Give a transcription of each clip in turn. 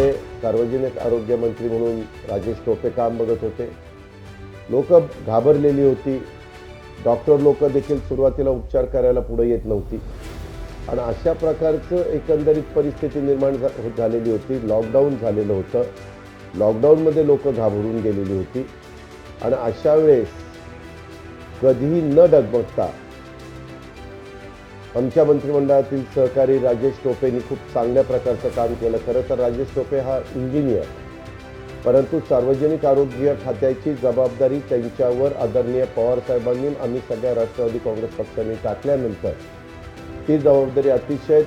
सार्वजनिक आरोग्य मंत्री म्हणून राजेश टोपे काम बघत होते. लोक घाबरलेली होती. डॉक्टर लोक देखील सुरुवातीला उपचार करायला पुढे येत नव्हती. आणि अशा प्रकारचं एकंदरीत परिस्थिती निर्माण झा- झालेली होती. लॉकडाऊन झालेलं होतं. लॉकडाऊनमध्ये लोक घाबरून गेलेली होती. आणि अशा वेळेस कधीही न डगमगता आमच्या मंत्रिमंडळातील सहकारी राजेश टोपेंनी खूप चांगल्या प्रकारचं काम केलं. खरं तर राजेश टोपे हा इंजिनियर परंतु सार्वजनिक आरोग्य खात्याची जबाबदारी त्यांच्यावर आदरणीय पवार साहेबांनी आम्ही सगळ्या राष्ट्रवादी काँग्रेस पक्षाने टाकल्यानंतर ती जबाबदारी अतिशय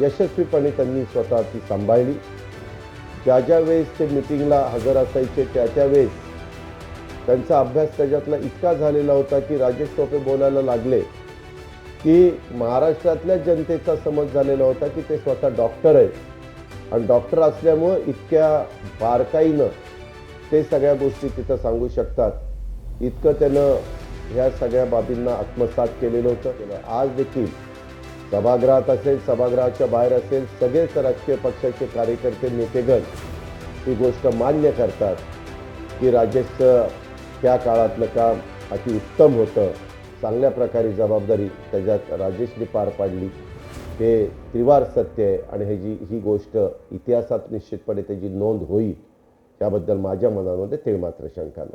यशस्वीपणे त्यांनी स्वतः ती सांभाळली. ज्या ज्या वेळेस ते मिटिंगला हजर असायचे त्या त्या वेळेस त्यांचा अभ्यास त्याच्यातला इतका झालेला होता की राजेश टोपे बोलायला लागले. की महाराष्ट्रातल्या जनतेचा समज झालेला होता की ते स्वतः डॉक्टर आहेत. आणि डॉक्टर असल्यामुळं इतक्या बारकाईनं ते सगळ्या गोष्टी तिथं सांगू शकतात. इतकं त्यानं ह्या सगळ्या बाबींना आत्मसात केलेलं होतं. आज देखील सभागृहात असेल सभागृहाच्या बाहेर असेल सगळेच राजकीय पक्षाचे कार्यकर्ते नेतेगण ही गोष्ट मान्य करतात की राजेशचं त्या काळातलं काम अतिउत्तम होतं. चांगल्या प्रकारे जबाबदारी त्याच्यात राजेशने पार पाडली. हे त्रिवार सत्य आहे आणि हे जी ही गोष्ट इतिहासात निश्चितपणे त्याची नोंद होईल याबद्दल माझ्या मनामध्ये ते मात्र शंका नाही.